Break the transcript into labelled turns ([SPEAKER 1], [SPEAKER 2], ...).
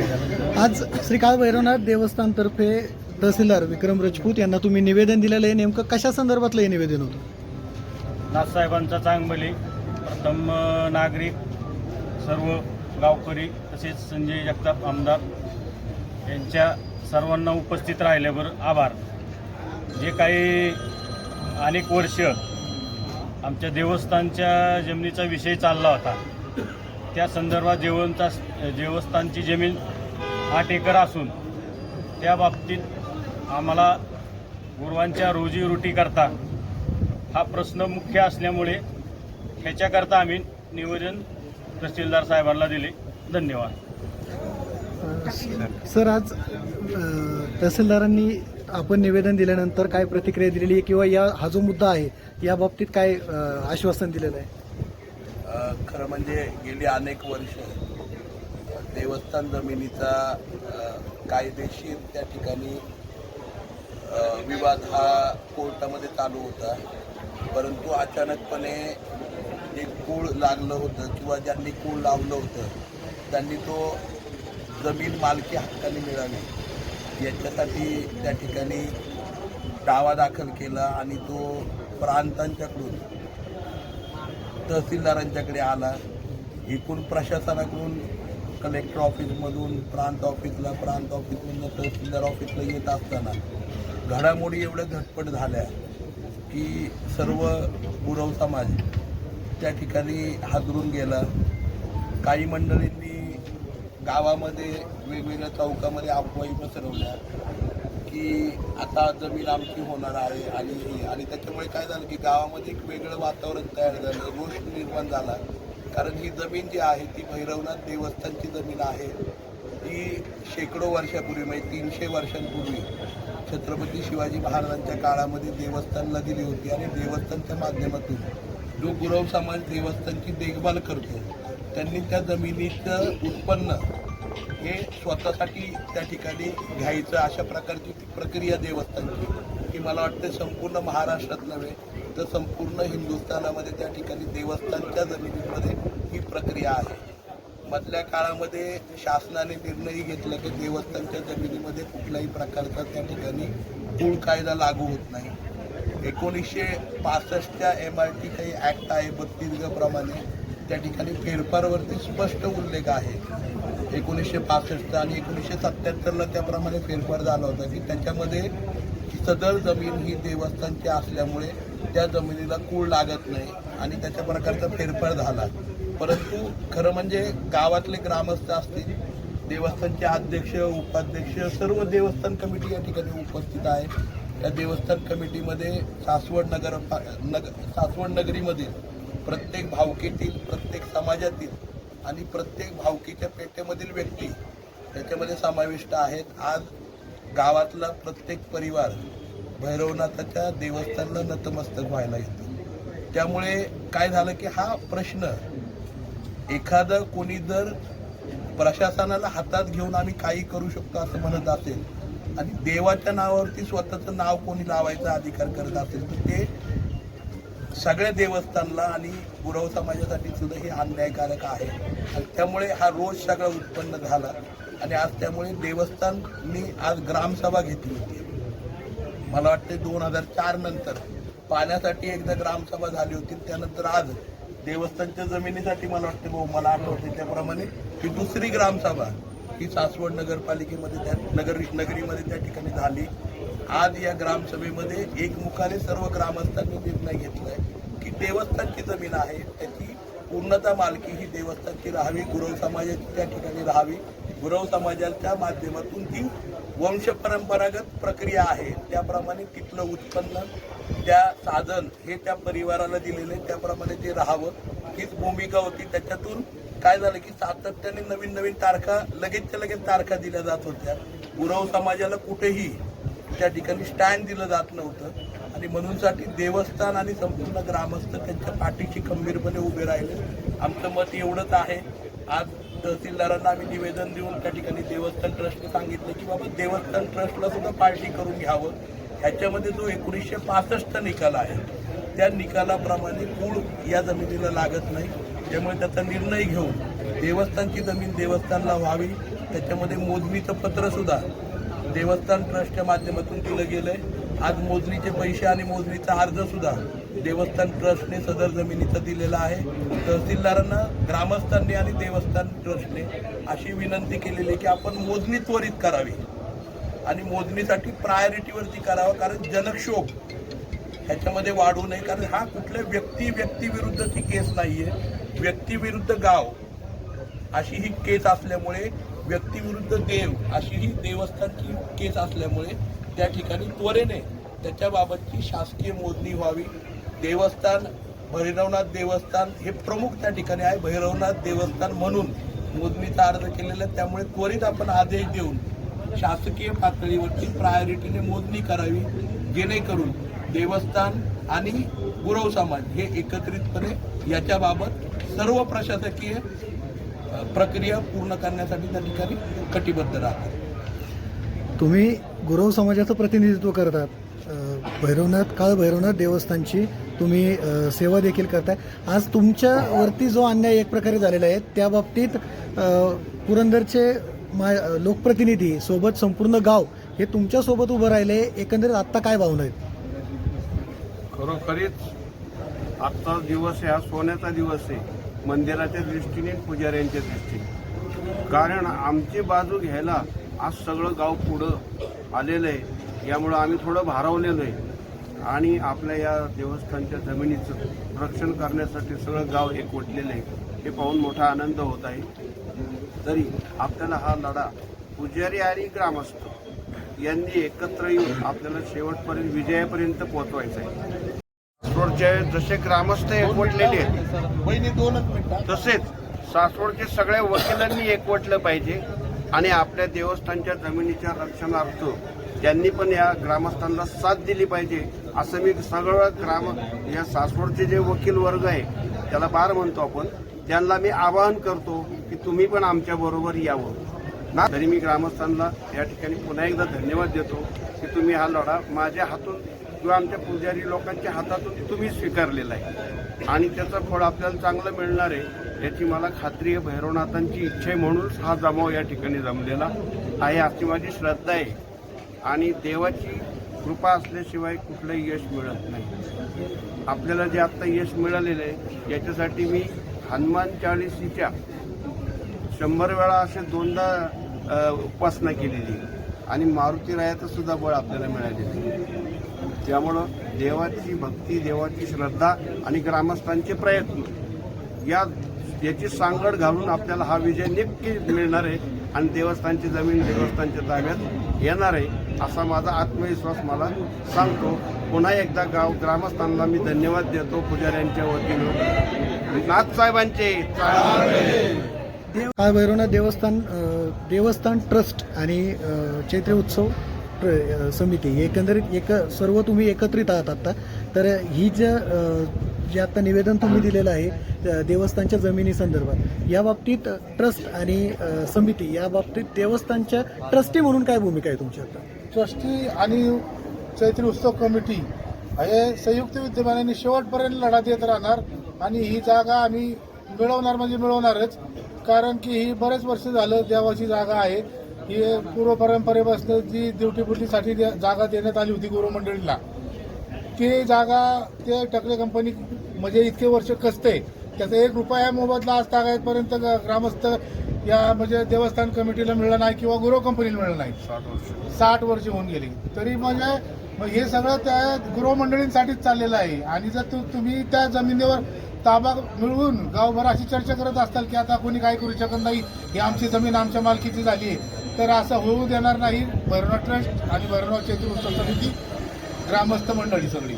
[SPEAKER 1] आज श्री काळ भैरवनाथ देवस्थानतर्फे तहसीलदार विक्रम राजपूत यांना तुम्ही निवेदन दिलेलं आहे. नेमकं कशा संदर्भातलं हे निवेदन होतं?
[SPEAKER 2] नाथसाहेबांचा चांगबली प्रथम नागरिक सर्व गावकरी तसेच संजय जगताप आमदार यांच्या सर्वांना उपस्थित राहिल्यावर आभार. जे काही अनेक वर्ष आमच्या देवस्थानच्या जमिनीचा विषय चालला होता त्या संदर्भात जेवणचा देवस्थानची जमीन आठ एकर असून त्या बाबतीत आम्हाला गुरुवांच्या रोजीरोटीकरता हा प्रश्न मुख्य असल्यामुळे ह्याच्याकरता आम्ही निवेदन तहसीलदार साहेबांना दिले. धन्यवाद.
[SPEAKER 1] सर आज तहसीलदारांनी आपण निवेदन दिल्यानंतर काय प्रतिक्रिया दिलेली आहे किंवा या हा जो मुद्दा आहे या बाबतीत काय आश्वासन दिलेलं आहे?
[SPEAKER 3] खरं म्हणजे गेली अनेक वर्ष देवस्थान जमिनीचा कायदेशीर त्या ठिकाणी विवाद हा कोर्टामध्ये चालू होता. परंतु अचानकपणे जे कूळ लागलं होतं किंवा ज्यांनी कूळ लावलं होतं त्यांनी तो जमीन मालकी हक्काने मिळावी याच्यासाठी त्या ठिकाणी दावा दाखल केला आणि तो प्रांतांच्याकडून तहसीलदारांच्याकडे आला. एकूण प्रशासनाकडून कलेक्टर ऑफिसमधून प्रांत ऑफिसला प्रांत ऑफिसमधून तहसीलदार ऑफिसला येत असताना घडामोडी एवढ्या झटपट झाल्या की सर्व गुरव समाज त्या ठिकाणी हादरून गेला. काही मंडळींनी गावामध्ये वेगवेगळ्या चौकामध्ये अफवाई पसरवल्या. की आता जमीन आमची होणार आहे आणि आणि त्याच्यामुळे काय झालं की गावामध्ये एक वेगळं वातावरण तयार झालं रोष निर्माण झाला. कारण ही जमीन जी आहे ती भैरवनाथ देवस्थानची जमीन आहे. ती शेकडो वर्षापूर्वी म्हणजे तीनशे वर्षांपूर्वी छत्रपती शिवाजी महाराजांच्या काळामध्ये देवस्थानला दिली होती आणि देवस्थानच्या माध्यमातून जो गुरव समाज देवस्थानची देखभाल करतो त्यांनी त्या जमिनीचं उत्पन्न हे स्वतःसाठी त्या ठिकाणी घ्यायचं अशा प्रकारची ती प्रक्रिया देवस्थानची की मला वाटतं संपूर्ण महाराष्ट्रात नव्हे तर संपूर्ण हिंदुस्थानामध्ये त्या ठिकाणी देवस्थानच्या जमिनीमध्ये ही प्रक्रिया आहे. मधल्या काळामध्ये शासनाने निर्णय घेतला की देवस्थानच्या जमिनीमध्ये कुठल्याही प्रकारचा त्या ठिकाणी मूळ कायदा लागू होत नाही. एकोणीसशे पासष्टच्या एम आर टी काही ॲक्ट आहे बत्तीस प्रमाणे. त्या ठिकाणी फेरफारवरती स्पष्ट उल्लेख आहे. एकोणीसशे पासष्ट आणि एकोणीसशे सत्त्याहत्तरला त्याप्रमाणे फेरफार झाला होता की त्याच्यामध्ये सदर जमीन ही देवस्थानची असल्यामुळे त्या जमिनीला कूळ लागत नाही आणि त्याच्या प्रकारचा फेरफार झाला. परंतु खरं म्हणजे गावातले ग्रामस्थ असतील देवस्थानचे अध्यक्ष उपाध्यक्ष सर्व देवस्थान कमिटी या ठिकाणी उपस्थित आहे. त्या देवस्थान कमिटीमध्ये सासवड नगर नग सासवड नगरीमधील प्रत्येक भावकीतील प्रत्येक समाजातील आणि प्रत्येक भावकीच्या पेठेमधील व्यक्ती त्याच्यामध्ये समाविष्ट आहेत. आज गावातला प्रत्येक परिवार भैरवनाथाच्या देवस्थानला नतमस्तक व्हायला येतो. त्यामुळे काय झालं की हा प्रश्न एखादं कोणी जर प्रशासनाला हातात घेऊन आम्ही काही करू शकतो असं म्हणत असेल आणि देवाच्या नावावरती स्वतःचं नाव कोणी लावायचा अधिकार करत असेल तर ते सगळ्या देवस्थानला आणि गुरव समाजासाठी सुद्धा हे अन्यायकारक आहे. आणि त्यामुळे हा रोज सगळा उत्पन्न झाला. आणि आज त्यामुळे देवस्थान मी आज ग्रामसभा घेतली होती. मला वाटते दोन हजार चार नंतर पाण्यासाठी एकदा ग्रामसभा झाली होती. त्यानंतर आज देवस्थानच्या जमिनीसाठी मला वाटते भाऊ मला आठवते त्याप्रमाणे ही दुसरी ग्रामसभा ही सासवड नगरपालिकेमध्ये त्या नगर नगरीमध्ये त्या ठिकाणी झाली. आज या ग्रामसभेमध्ये एकमुखाने सर्व ग्रामस्थांनी निर्णय घेतलाय की देवस्थानची जमीन आहे त्याची पूर्णता मालकी ही देवस्थानची राहावी गुरव समाजाची त्या ठिकाणी राहावी. गुरव समाजाच्या माध्यमातून ती वंश परंपरागत प्रक्रिया आहे त्याप्रमाणे तिथलं उत्पन्न त्या साधन हे त्या परिवाराला दिलेले त्याप्रमाणे ते राहावं हीच भूमिका होती. त्याच्यातून काय झालं की सातत्याने नवीन नवीन तारखा लगेचच्या लगेच तारखा दिल्या जात होत्या. गुरव समाजाला कुठेही त्या ठिकाणी स्टँड दिलं जात नव्हतं. आणि म्हणूनसाठी देवस्थान आणि संपूर्ण ग्रामस्थ त्यांच्या पाठीशी खंबीरपणे उभे राहिले. आमचं मत एवढंच आहे. आज तहसीलदारांना आम्ही निवेदन देऊन त्या ठिकाणी देवस्थान ट्रस्टने सांगितलं की बाबा देवस्थान ट्रस्टला सुद्धा पार्टी करून घ्यावं. ह्याच्यामध्ये जो एकोणीसशे पासष्ट निकाल आहे त्या निकालाप्रमाणे कूळ या जमिनीला लागत नाही. त्यामुळे त्याचा निर्णय घेऊन देवस्थानची जमीन देवस्थानला व्हावी. त्याच्यामध्ये मोजणीचं पत्रसुद्धा देवस्थान ट्रस्टच्या माध्यमातून दिलं गेलंय. आज मोजणीचे पैसे आणि मोजणीचा अर्ज सुद्धा देवस्थान ट्रस्टने सदर जमिनीचा दिलेला आहे. तहसीलदारांना ग्रामस्थांनी आणि देवस्थान ट्रस्टने अशी विनंती केलेली आहे की आपण मोजणी त्वरित करावी. आणि मोजणीसाठी प्रायोरिटीवरती करावं कारण जनक्षोभ ह्याच्यामध्ये वाढू नये. कारण हा कुठल्या व्यक्ती व्यक्तीविरुद्धची केस नाही आहे व्यक्तीविरुद्ध गाव अशी ही केस असल्यामुळे व्यक्तीविरुद्ध देव अशी ही देवस्थानची केस असल्यामुळे त्या ठिकाणी त्वरेने त्याच्याबाबतची शासकीय मोजणी व्हावी. देवस्थान भैरवनाथ देवस्थान हे प्रमुख त्या ठिकाणी आहे. भैरवनाथ देवस्थान म्हणून मोजणीचा अर्ज केलेला आहे. त्यामुळे त्वरित आपण आदेश देऊन शासकीय पातळीवरती प्रायोरिटीने मोजणी करावी. जेणेकरून देवस्थान आणि गुरव समाज हे एकत्रितपणे याच्याबाबत सर्व प्रशासकीय प्रक्रिया पूर्ण करण्यासाठी त्या ठिकाणी कटिबद्ध राहतात.
[SPEAKER 1] तुम्ही गुरव समाजाचं प्रतिनिधित्व करतात भैरवनाथ काळ भैरवनाथ देवस्थानची तुम्ही सेवा देखील करताय. आज तुमच्यावरती जो अन्याय एक प्रकारे झालेला आहे त्या बाबतीत पुरंदरचे मा लोकप्रतिनिधी सोबत संपूर्ण गाव हे तुमच्यासोबत उभं राहिले. एकंदरीत आत्ता काय भावना आहेत?
[SPEAKER 4] खरोखरीच आजचा दिवस आहे हा सोन्याचा दिवस आहे. मंदिराच्या दृष्टीने पुजाऱ्यांच्या दृष्टीने. कारण आमची बाजू घ्यायला आज सगळं गाव पुढं आलेलं आहे. यामुळं आम्ही थोडं भारावलेलो आहे. आणि आपल्या या देवस्थानच्या जमिनीचं रक्षण करण्यासाठी सगळं गाव एकवटलेलं आहे. हे पाहून मोठा आनंद होत आहे. तरी आपल्याला हा लढा पुजारी आणि ग्रामस्थ यांनी एकत्र येऊन आपल्याला शेवटपर्यंत विजयापर्यंत पोहोचवायचा आहे. सासवडचे जसे ग्रामस्थ एकवटलेले आहेत तसेच सासवडचे सगळ्या वकिलांनी एकवटलं पाहिजे आणि आपल्या देवस्थानच्या जमिनीच्या रक्षणार्थ त्यांनी पण या ग्रामस्थांना साथ दिली पाहिजे असं मी सगळं ग्राम या सासवडचे जे वकील वर्ग आहे त्याला बार म्हणतो आपण त्यांना मी आवाहन करतो की तुम्ही पण आमच्या बरोबर यावं. ना तरी मी ग्रामस्थांना या ठिकाणी पुन्हा एकदा धन्यवाद देतो की तुम्ही हा लढा माझ्या हातून किंवा आमच्या पुजारी लोकांच्या हातातून तुम्ही स्वीकारलेला आहे. आणि त्याचं फळ आपल्याला चांगलं मिळणार आहे याची मला खात्री आहे. भैरवनाथांची इच्छा आहे म्हणूनच हा जमाव या ठिकाणी जमलेला. आहे अशी माझी श्रद्धा आहे. आणि देवाची कृपा असल्याशिवाय कुठलंही यश मिळत नाही. आपल्याला जे आत्ता यश मिळालेलं आहे याच्यासाठी मी हनुमान चाळीसीच्या शंभर वेळा असे दोनदा उपासना केलेली. आणि मारुती रायाचं सुद्धा बळ आपल्याला मिळालेलं त्यामुळं देवाची भक्ती देवाची श्रद्धा आणि ग्रामस्थांचे प्रयत्न. या याची सांगड घालून आपल्याला हा विजय नक्की मिळणार आहे आणि देवस्थानची जमीन देवस्थानच्या ताब्यात येणार आहे असा माझा आत्मविश्वास मला सांगतो. पुन्हा एकदा गाव ग्रामस्थांना मी धन्यवाद देतो पुजाऱ्यांच्या वतीनं. नाथ साहेबांचे.
[SPEAKER 1] काळ भैरवनाथ देवस्थान देवस्थान ट्रस्ट आणि चैत्र उत्सव ट्र- समिती एकंदरीत एक सर्व तुम्ही एकत्रित आहात आत्ता तर ही ज्या जे आत्ता निवेदन तुम्ही दिलेलं आहे देवस्थानच्या जमिनी संदर्भात या बाबतीत ट्रस्ट आणि समिती या बाबतीत देवस्थानच्या ट्रस्टी म्हणून काय भूमिका आहे तुमची आता?
[SPEAKER 5] ट्रस्टी आणि चैत्री उत्सव कमिटी हे संयुक्त विद्यमानाने शेवटपर्यंत लढा देत राहणार आणि ही जागा आम्ही मिळवणार म्हणजे मिळवणारच. कारण की ही बरेच वर्ष झालं देवाची जागा आहे. ही पूर्व परंपरेपासून जी ड्युटी बुटीसाठी जागा देण्यात आली होती गुरु मंडळीला ती जागा ते टकले कंपनी म्हणजे इतके वर्ष कसते त्याचा एक रुपया मोबदला आज तागायतपर्यंत ग्रामस्थ या म्हणजे देवस्थान कमिटीला मिळला नाही किंवा गुरु कंपनीला मिळाला नाही. साठ वर्ष. होऊन गेली. तरी म्हणजे मग हे सगळं त्या गृहमंडळींसाठीच चाललेलं आहे. आणि जर तु- तुम्ही त्या जमिनीवर ताबा मिळवून गावभर अशी चर्चा करत असताल की आता कोणी काय करू शकत नाही? ही आमची जमीन आमच्या मालकीची झाली आहे. तर असं होऊ देणार नाही. भरणा ट्रस्ट आणि भरणा चैत्र उत्सव समिती ग्रामस्थ मंडळी सगळी.